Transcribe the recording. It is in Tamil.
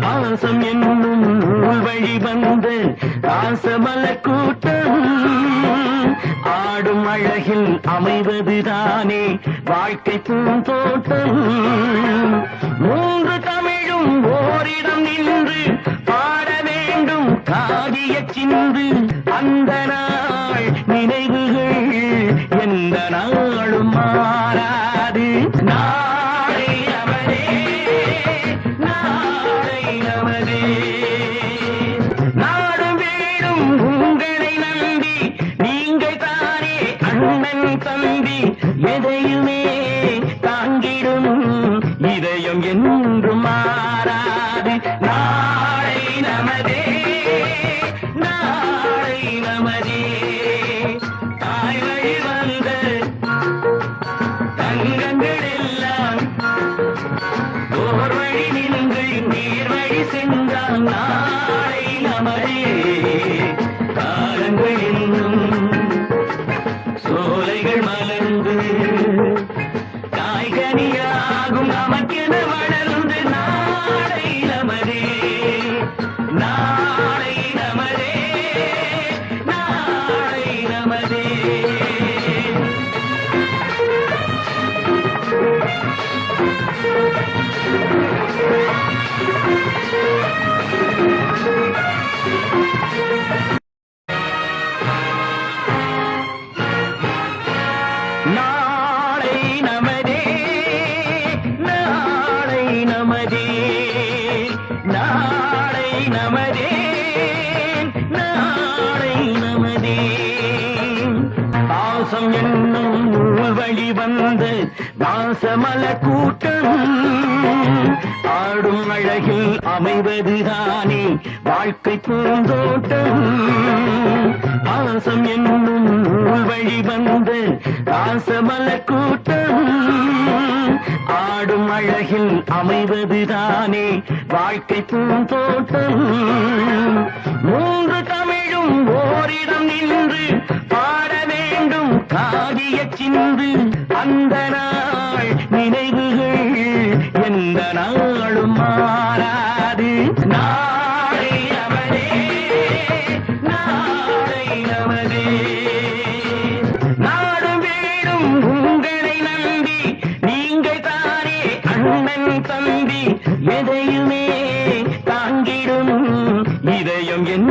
பாசம் என்னும் நூல் வழி வந்த தாசமல கூட்டம். ஆடும் அழகில் அமைவதுதானே வாழ்க்கை பூந்தோட்டம். மூன்று தமிழும் ஓரிடம் நின்று பாட வேண்டும் காவிய சிந்து. அந்த நாள் நினைவுகள் எந்த நாளும் மாறாது. நான் தாங்கிடும் இதயம் என்றுமா ஆகும் நமக்கென நமதே நாளை நமதே நாளை நமதே. பாசம் என்னும் வழி வந்து வாசமல கூட்டம் ஆடும் அழகில் அமைவதுதானே. வாழ்க்கை பூந்தோட்டம். பாசம் என்னும் நூல் வழி வந்த ராசமல கூட்டம். ஆடும் அழகில் அமைவதுதானே. வாழ்க்கை பூந்தோட்டம். மூன்று தமிழும் ஓரிடம் நின்று பாட வேண்டும் காவிய சிந்து. அந்த நாள் நினைவுகள் எந்த நாள்? மாறாது. நாளை அவனே நாளை நமதே நாடும் வீடும் உங்களை நம்பி நீங்கள் தானே அண்ணன் தம்பி எதையுமே தாங்கிடும் இதயம் என்ன